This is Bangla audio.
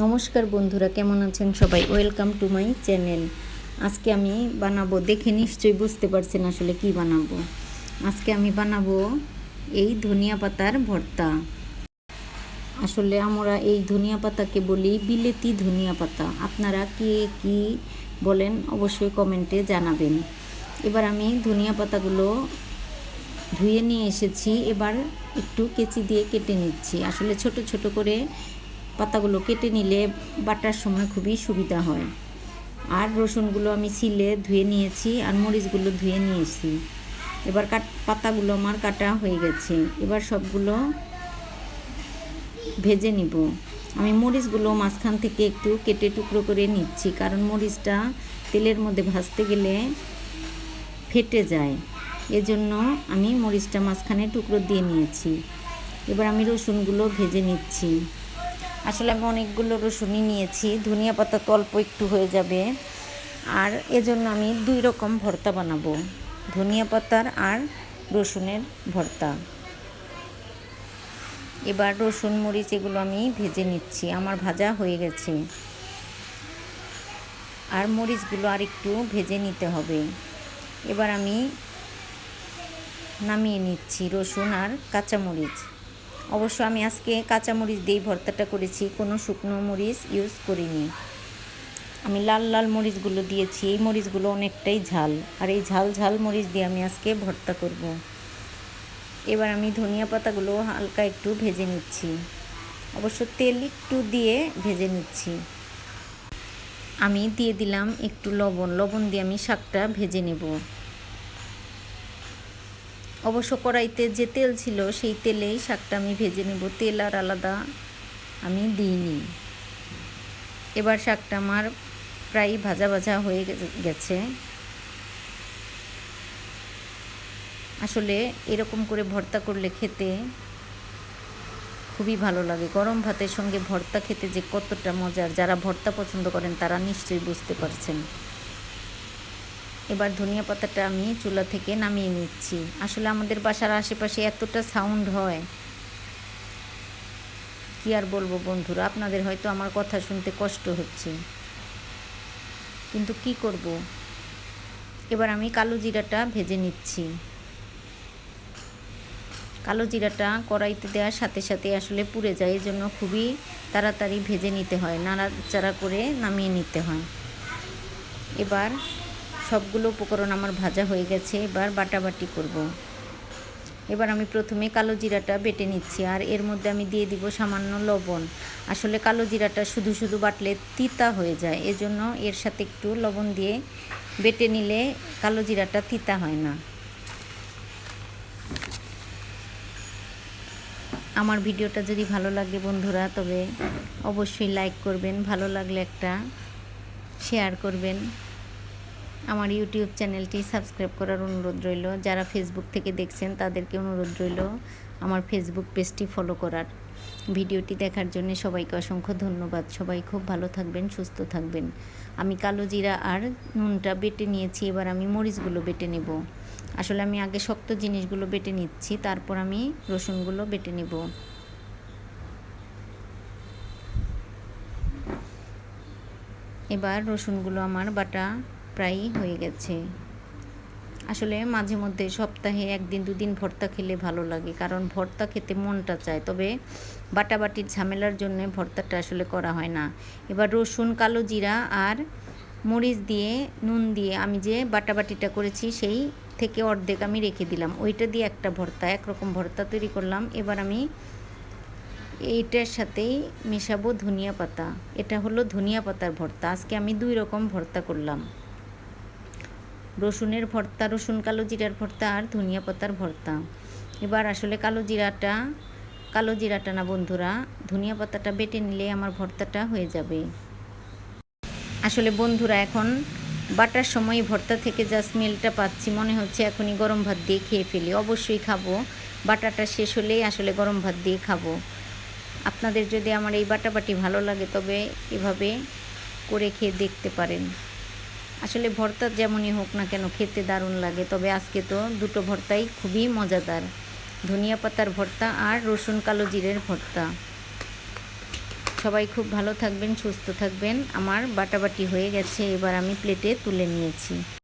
নমস্কার বন্ধুরা, কেমন আছেন সবাই? ওয়েলকাম টু মাই চ্যানেল আজকে আমি বানাবো, দেখে নিশ্চয়ই বুঝতে পারছেন আসলে কি বানাবো। আজকে আমি বানাবো এই ধনিয়া পাতার ভর্তা। আসলে আমরা এই ধনিয়া পাতাকে বলি বিলেতি ধনিয়া পাতা। আপনারা কে কি বলেন অবশ্যই কমেন্টে জানাবেন। এবার আমি ধনিয়া পাতাগুলো ধুয়ে নিয়ে এসেছি। এবার একটু কেচি দিয়ে কেটে নিচ্ছি। আসলে ছোট ছোট করে পাতাগুলো কেটে নিলে বাটার সময় খুবই সুবিধা হয়। আর রসুনগুলো আমি ছিলে ধুয়ে নিয়েছি আর মরিচগুলো ধুয়ে নিয়েছি। এবার কাট, পাতাগুলো আমার কাটা হয়ে গেছে। এবার সবগুলো ভেজে নিব। আমি মরিচগুলো মাঝখান থেকে একটু কেটে টুকরো করে নিচ্ছি কারণ মরিচটা তেলের মধ্যে ভাজতে গেলে ফেটে যায়। এজন্য আমি মরিচটা মাঝখানে টুকরো দিয়ে নিয়েছি। এবার আমি রসুনগুলো ভেজে নিচ্ছি। আসলে আমি অনেকগুলো রসুনই নিয়েছি, ধনিয়া পাতা তো অল্প একটু হয়ে যাবে। আর এজন্য আমি দুই রকম ভর্তা বানাবো, ধনিয়া পাতার আর রসুনের ভর্তা। এবার রসুন, মরিচ এগুলো আমি ভেজে নিচ্ছি, আমার ভাজা হয়ে গেছে। আর মরিচগুলো আর একটু ভেজে নিতে হবে। এবার আমি নামিয়ে নিচ্ছি রসুন আর কাঁচামরিচ। অবশ্য আমি আজকে কাঁচামরিচ দিয়েই ভর্তাটা করেছি, কোনো শুকনো মরিচ ইউজ করিনি। আমি লাল লাল মরিচগুলো দিয়েছি, এই মরিচগুলো অনেকটাই ঝাল, আর এই ঝাল ঝাল মরিচ দিয়ে আমি আজকে ভর্তা করব। এবার আমি ধনিয়া পাতাগুলো হালকা একটু ভেজে নিচ্ছি। অবশ্য তেল একটু দিয়ে ভেজে নিচ্ছি। আমি দিয়ে দিলাম একটু লবণ লবণ দিয়ে আমি শাকটা ভেজে নেব। অবশ্য কড়াইতে যে তেল ছিল, সেই তেলেই শাকটা আমি ভেজে নেব। তেল আর আলাদা আমি দিইনি। এবার শাকটা আমার প্রায় ভাজা ভাজা হয়ে গেছে আসলে এরকম করে ভর্তা করলে খেতে খুবই ভালো লাগে। গরম ভাতের সঙ্গে ভর্তা খেতে যে কতটা মজার, যারা ভর্তা পছন্দ করেন তারা নিশ্চয়ই বুঝতে পারছেন। এবার ধনিয়া পাতাটা আমি চুলা থেকে নামিয়ে নিচ্ছি। আসলে আমাদের বাসার আশেপাশে এতটা সাউন্ড হয়। কি আর বলব বন্ধুরা, আপনাদের হয়তো আমার কথা শুনতে কষ্ট হচ্ছে। কিন্তু কি করব? এবার আমি কালো জিরাটা ভেজে নিচ্ছি। কালো জিরাটা কড়াইতে দেওয়ার সাথে সাথে আসলে পুড়ে যায় এই জন্য খুবই তাড়াতাড়ি ভেজে নিতে হয়, নাড়াচাড়া করে নামিয়ে নিতে হয়। এবার সবগুলো উপকরণ আমার ভাজা হয়ে গেছে, এবার বাটাবাটি করব। এবার আমি প্রথমে কালো জিরাটা বেটে নিচ্ছি, আর এর মধ্যে আমি দিয়ে দিব সামান্য লবণ। আসলে কালো জিরাটা শুধু শুধু বাটলে তিতা হয়ে যায়, এজন্য এর সাথে একটু লবণ দিয়ে বেটে নিলে কালো জিরাটা তিতা হয় না। আমার ভিডিওটা যদি ভালো লাগে বন্ধুরা, তবে অবশ্যই লাইক করবেন, ভালো লাগলে একটা শেয়ার করবেন। আমার ইউটিউব চ্যানেলটি সাবস্ক্রাইব করার অনুরোধ রইল। যারা ফেসবুক থেকে দেখছেন, তাদেরকে অনুরোধ রইল আমার ফেসবুক পেজটি ফলো করার। ভিডিওটি দেখার জন্য সবাইকে অসংখ্য ধন্যবাদ। সবাই খুব ভালো থাকবেন, সুস্থ থাকবেন। আমি কালো জিরা আর নুনটা বেটে নিয়েছি, এবার আমি মরিচগুলো বেটে নেব। আসলে আমি আগে শক্ত জিনিসগুলো বেটে নিচ্ছি, তারপর আমি রসুনগুলো বেটে নেব। এবার রসুনগুলো আমার বাটা প্রায়ই হয়ে গেছে। আসলে মাঝে মধ্যে সপ্তাহে একদিন, দুদিন ভর্তা খেলে ভালো লাগে, কারণ ভর্তা খেতে মনটা চায়। তবে বাটাবাটির ঝামেলার জন্য ভর্তাটা আসলে করা হয় না। এবার রসুন, কালো জিরা আর মরিচ দিয়ে, নুন দিয়ে আমি যে বাটাবাটিটা করেছি সেই থেকে অর্ধেক আমি রেখে দিলাম। ওইটা দিয়ে একটা ভর্তা, একরকম ভর্তা তৈরি করলাম। এবার আমি এইটার সাথেই মেশাবো ধনিয়া পাতা। এটা হলো ধনিয়া পাতার ভর্তা। আজকে আমি দুই রকম ভর্তা করলাম। রসুনের ভর্তা, রসুন কালো জিরার ভর্তা আর ধনিয়া পাতার ভর্তা। এবার আসলে কালো জিরাটা কালো জিরাটা না বন্ধুরা, ধনিয়া পাতাটা বেটে নিলে আমার ভর্তাটা হয়ে যাবে। আসলে বন্ধুরা, এখন বাটার সময় ভর্তা থেকে যা স্মেলটা পাচ্ছি, মনে হচ্ছে এখনই গরম ভাত দিয়ে খেয়ে ফেলি। অবশ্যই খাব, বাটাটা শেষ হলেই আসলে গরম ভাত দিয়ে খাব। আপনাদের যদি আমার এই বাটাবাটি ভালো লাগে, তবে এভাবে করে খেয়ে দেখতে পারেন। আসলে ভর্তা যেমনই হোক না কেন খেতে দারুণ লাগে, তবে আজকে তো দুটো ভর্তাই খুবই মজাদার। ধনিয়া পাতার ভর্তা আর রসুন কালো জিরের ভর্তা। সবাই খুব ভালো থাকবেন, সুস্থ থাকবেন। আমার বাটাবাটি হয়ে গেছে, এবার আমি প্লেটে তুলে নিয়েছি।